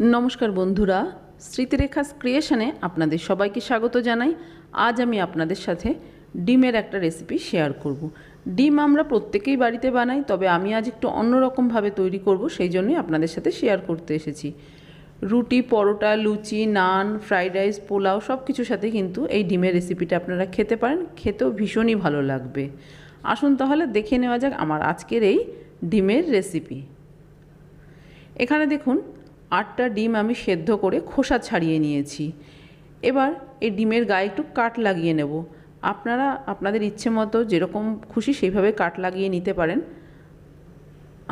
নমস্কার বন্ধুরা, স্মৃতিরেখাস ক্রিয়েশনে আপনাদের সবাইকে স্বাগত জানাই। আজ আমি আপনাদের সাথে ডিমের একটা রেসিপি শেয়ার করব। ডিম আমরা প্রত্যেকেই বাড়িতে বানাই, তবে আমি আজ একটু অন্যরকমভাবে তৈরি করব, সেই জন্যই আপনাদের সাথে শেয়ার করতে এসেছি। রুটি, পরোটা, লুচি, নান ফ্রাইড রাইস পোলাও সব কিছুর সাথে কিন্তু এই ডিমের রেসিপিটা আপনারা খেতে পারেন। খেতেও ভীষণই ভালো লাগবে। আসুন তাহলে দেখে নেওয়া যাক আমার আজকের এই ডিমের রেসিপি এখানে দেখুন আটটা ডিম আমি সেদ্ধ করে খোসা ছাড়িয়ে নিয়েছি। এবার এই ডিমের গায়ে একটু কাট লাগিয়ে নেব। আপনারা, আপনাদের ইচ্ছে মতো যেরকম খুশি সেইভাবে কাট লাগিয়ে নিতে পারেন।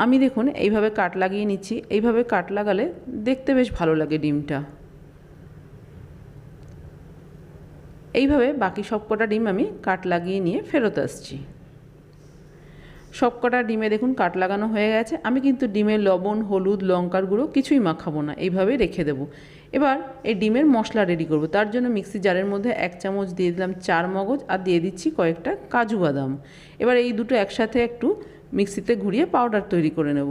আমি দেখুন, এইভাবে কাট লাগিয়ে নিচ্ছি। এইভাবে কাট লাগালে দেখতে বেশ ভালো লাগে ডিমটা। এইভাবে বাকি সবকটা ডিম আমি কাট লাগিয়ে নিয়ে ফেরত আসছি। সবকটা ডিমে দেখুন কাট লাগানো হয়ে গেছে। আমি কিন্তু ডিমের লবণ, হলুদ, লঙ্কার গুঁড়ো কিছুই মাখাবো না, এইভাবেই রেখে দেবো। এবার এই ডিমের মশলা রেডি করব। তার জন্য মিক্সি জারের মধ্যে এক চামচ দিয়ে দিলাম চার মগজ আর দিয়ে দিচ্ছি কয়েকটা কাজু বাদাম। এবার এই দুটো একসাথে একটু মিক্সিতে ঘুরিয়ে পাউডার তৈরি করে নেব।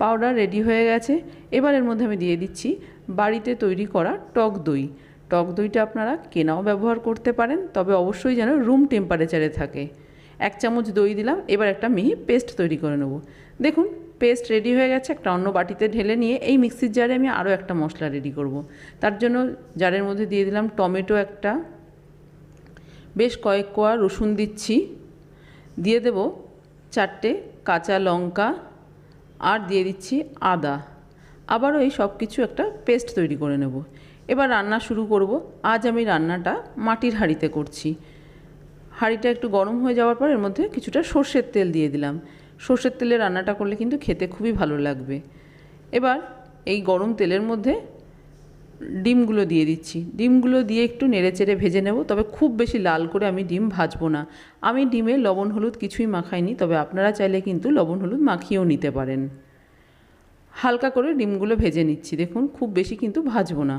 পাউডার রেডি হয়ে গেছে। এবার এর মধ্যে আমি দিয়ে দিচ্ছি বাড়িতে তৈরি করা টক দই। টক দইটা আপনারা কেনাও ব্যবহার করতে পারেন, তবে অবশ্যই যেন রুম টেম্পারেচারে থাকে। এক চামচ দই দিলাম, এবার একটা মিহি পেস্ট তৈরি করে নেব। দেখুন, পেস্ট রেডি হয়ে গেছে, একটা অন্য বাটিতে ঢেলে নিয়ে এই মিক্সির জারে আমি আরও একটা মশলা রেডি করব। তার জন্য জারের মধ্যে দিয়ে দিলাম টমেটো একটা, বেশ কয়েক কোয়া রসুন দিচ্ছি, দিয়ে দেব চারটে কাঁচা লঙ্কা, আর দিয়ে দিচ্ছি আদা। আবারও এই সব কিছু একটা পেস্ট তৈরি করে নেব। এবার রান্না শুরু করব। আজ আমি রান্নাটা মাটির হাঁড়িতে করছি। হাঁড়িটা একটু গরম হয়ে যাওয়ার পর এর মধ্যে কিছুটা সর্ষের তেল দিয়ে দিলাম। সর্ষের তেলে রান্নাটা করলে কিন্তু খেতে খুবই ভালো লাগবে। এবার এই গরম তেলের মধ্যে ডিমগুলো দিয়ে দিচ্ছি। ডিমগুলো দিয়ে একটু নেড়েচেড়ে ভেজে নেব, তবে খুব বেশি লাল করে আমি ডিম ভাজবো না। আমি ডিমে লবণ হলুদ কিছুই মাখাইনি, তবে আপনারা চাইলে কিন্তু লবণ হলুদ মাখিয়েও নিতে পারেন। হালকা করে ডিমগুলো ভেজে নিচ্ছি। দেখুন, খুব বেশি কিন্তু ভাজবো না।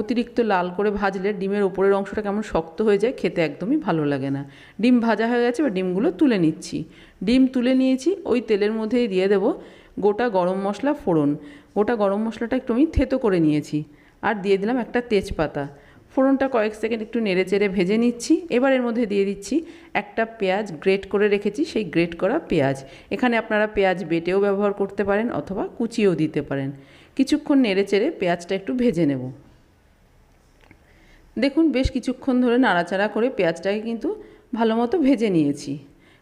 অতিরিক্ত লাল করে ভাজলে ডিমের ওপরের অংশটা কেমন শক্ত হয়ে যায় খেতে একদমই ভালো লাগে না। ডিম ভাজা হয়ে গেছে বা ডিমগুলো তুলে নিচ্ছি। ডিম তুলে নিয়েছি, ওই তেলের মধ্যেই দিয়ে দেবো গোটা গরম মশলা ফোড়ন। গোটা গরম মশলাটা একটু আমি থেতো করে নিয়েছি আর দিয়ে দিলাম একটা তেজপাতা। ফোড়নটা কয়েক সেকেন্ড একটু নেড়ে চেড়ে ভেজে নিচ্ছি। এবার এর মধ্যে দিয়ে দিচ্ছি একটা পেঁয়াজ গ্রেট করে রেখেছি, সেই গ্রেট করা পেঁয়াজ। এখানে আপনারা পেঁয়াজ বেটেও ব্যবহার করতে পারেন অথবা কুচিয়েও দিতে পারেন। কিছুক্ষণ নেড়ে চেড়ে পেঁয়াজটা একটু ভেজে নেব। দেখুন, বেশ কিছুক্ষণ ধরে নাড়াচাড়া করে পেঁয়াজটাকে কিন্তু ভালো মতো ভেজে নিয়েছি।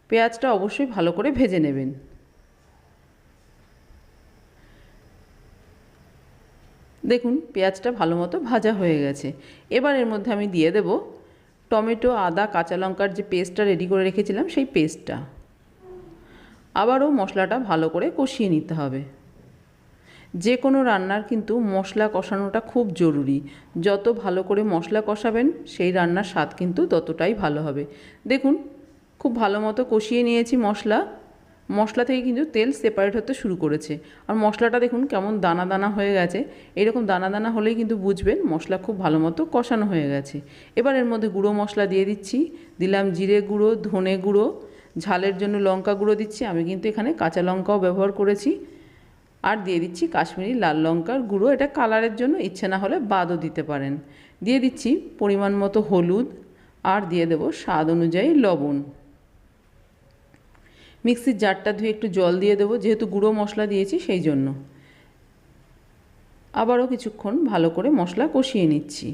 পেঁয়াজটা অবশ্যই ভালো করে ভেজে নেবেন। দেখুন, পেঁয়াজটা ভালো মতো ভাজা হয়ে গেছে। এবার এর মধ্যে আমি দিয়ে দেব টমেটো, আদা, কাঁচা লঙ্কার যে পেস্টটা রেডি করে রেখেছিলাম, সেই পেস্টটা। আবারও মশলাটা ভালো করে কষিয়ে নিতে হবে। যে কোনো রান্নার কিন্তু মশলা কষানোটা খুব জরুরি। যত ভালো করে মশলা কষাবেন, সেই রান্নার স্বাদ কিন্তু ততটাই ভালো হবে। দেখুন, খুব ভালো মতো কষিয়ে নিয়েছি মশলা। মশলা থেকে কিন্তু তেল সেপারেট হতে শুরু করেছে। আর মশলাটা দেখুন কেমন দানা দানা হয়ে গেছে। এরকম দানা দানা হলেই কিন্তু বুঝবেন মশলা খুব ভালো মতো কষানো হয়ে গেছে। এবার এর মধ্যে গুঁড়ো মশলা দিয়ে দিচ্ছি। দিলাম জিরে গুঁড়ো, ধনে গুঁড়ো। ঝালের জন্য লঙ্কা গুঁড়ো দিচ্ছি। আমি কিন্তু এখানে কাঁচা লঙ্কাও ব্যবহার করেছি। আর দিয়ে দিচ্ছি কাশ্মীরি লাল লঙ্কার গুঁড়ো। এটা কালারের জন্য ইচ্ছে না হলে বাদও দিতে পারেন। দিয়ে দিচ্ছি পরিমাণ মতো হলুদ আর দিয়ে দেবো স্বাদ অনুযায়ী লবণ। মিক্সির জারটা ধুয়ে একটু জল দিয়ে দেবো, যেহেতু গুঁড়ো মশলা দিয়েছি সেই জন্য। আবারও কিছুক্ষণ ভালো করে মশলা কষিয়ে নিচ্ছি।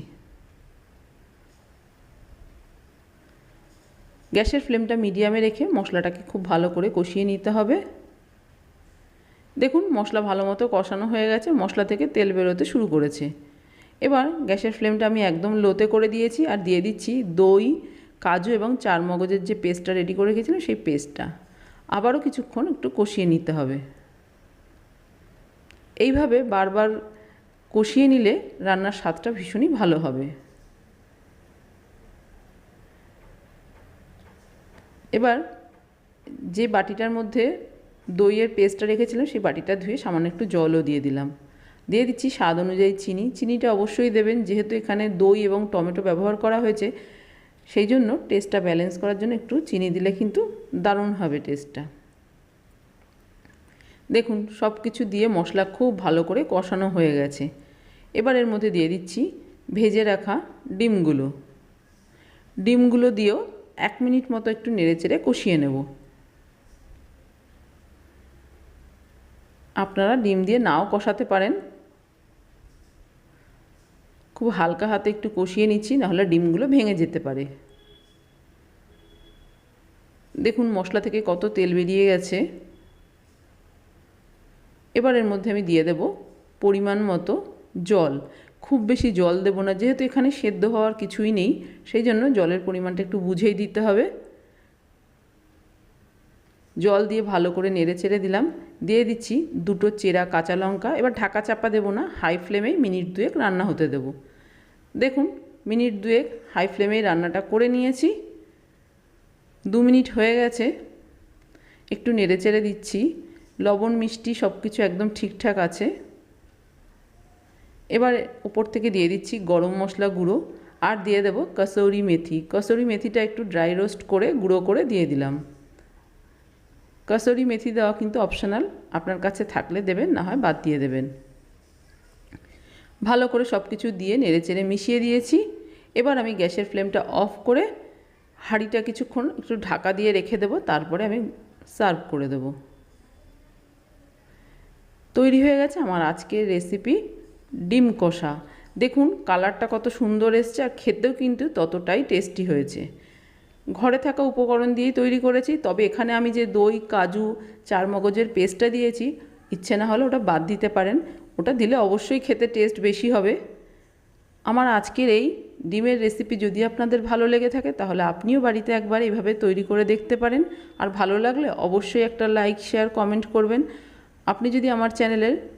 গ্যাসের ফ্লেমটা মিডিয়ামে রেখে মশলাটাকে খুব ভালো করে কষিয়ে নিতে হবে। দেখুন, মশলা ভালো মতো কষানো হয়ে গেছে, মশলা থেকে তেল বেরোতে শুরু করেছে। এবার গ্যাসের ফ্লেমটা আমি একদম লোতে করে দিয়েছি আর দিয়ে দিচ্ছি দই, কাজু এবং চার মগজের যে পেস্টটা রেডি করে রেখেছিলাম সেই পেস্টটা। আবারও কিছুক্ষণ একটু কষিয়ে নিতে হবে। এইভাবে বারবার কষিয়ে নিলে রান্নার স্বাদটা ভীষণই ভালো হবে। এবার যে বাটিটার মধ্যে দইয়ের পেস্টটা রেখেছিলাম, সেই বাটিটা ধুয়ে সামান্য একটু জলও দিয়ে দিলাম। দিয়ে দিচ্ছি স্বাদ অনুযায়ী চিনি। চিনিটা অবশ্যই দেবেন, যেহেতু এখানে দই এবং টমেটো ব্যবহার করা হয়েছে, সেই জন্য টেস্টটা ব্যালেন্স করার জন্য একটু চিনি দিলে কিন্তু দারুণ হবে টেস্টটা দেখুন সব কিছু দিয়ে মশলা খুব ভালো করে কষানো হয়ে গেছে। এবার এর মধ্যে দিয়ে দিচ্ছি ভেজে রাখা ডিমগুলো। ডিমগুলো দিয়েও এক মিনিট মতো একটু নেড়েচেড়ে কষিয়ে নেব। আপনারা ডিম দিয়ে নাও কষাতে পারেন। খুব হালকা হাতে একটু কষিয়ে নিচ্ছি, নাহলে ডিমগুলো ভেঙে যেতে পারে। দেখুন মশলা থেকে কত তেল বেরিয়ে গেছে। এবার এর মধ্যে আমি দিয়ে দেব পরিমাণ মতো জল। খুব বেশি জল দেব না, যেহেতু এখানে সেদ্ধ হওয়ার কিছুই নেই, সেই জন্য জলের পরিমাণটা একটু বুঝেই দিতে হবে। জল দিয়ে ভালো করে নেড়ে চেড়ে দিলাম। দিয়ে দিচ্ছি দুটো চেরা কাঁচা লঙ্কা। এবার ঢাকা চাপা দেবো না, হাই ফ্লেমেই মিনিট দুয়েক রান্না হতে দেব। দেখুন, মিনিট দুয়েক হাই ফ্লেমেই রান্নাটা করে নিয়েছি। দু মিনিট হয়ে গেছে, একটু নেড়ে চেড়ে দিচ্ছি। লবণ, মিষ্টি সব কিছু একদম ঠিকঠাক আছে। এবার ওপর থেকে দিয়ে দিচ্ছি গরম মশলা গুঁড়ো আর দিয়ে দেবো কসৌরি মেথি। কসৌরি মেথিটা একটু ড্রাই রোস্ট করে, গুঁড়ো করে দিয়ে দিলাম। কসৌরি মেথি দেওয়া কিন্তু অপশনাল আপনার কাছে থাকলে দেবেন, না হয় বাদ দিয়ে দেবেন। ভালো করে সব কিছু দিয়ে নেড়েচেড়ে মিশিয়ে দিয়েছি। এবার আমি গ্যাসের ফ্লেমটা অফ করে হাঁড়িটা কিছুক্ষণ একটু ঢাকা দিয়ে রেখে দেবো, তারপরে আমি সার্ভ করে দেবো। তৈরি হয়ে গেছে আমার আজকের রেসিপি ডিম কষা। দেখুন, কালারটা কত সুন্দর এসছে আর খেতেও কিন্তু ততটাই টেস্টি হয়েছে। ঘরে থাকা উপকরণ দিয়েই তৈরি করেছি। তবে এখানে আমি যে দই, কাজু, চারমগজের পেস্টটা দিয়েছি, ইচ্ছে না হলে ওটা বাদ দিতে পারেন। ওটা দিলে অবশ্যই খেতে টেস্ট বেশি হবে। আমার আজকের এই ডিমের রেসিপি যদি আপনাদের ভালো লেগে থাকে, তাহলে আপনিও বাড়িতে একবার এইভাবে তৈরি করে দেখতে পারেন। আর ভালো লাগলে অবশ্যই একটা লাইক শেয়ার কমেন্ট করবেন। আপনি যদি আমার চ্যানেলের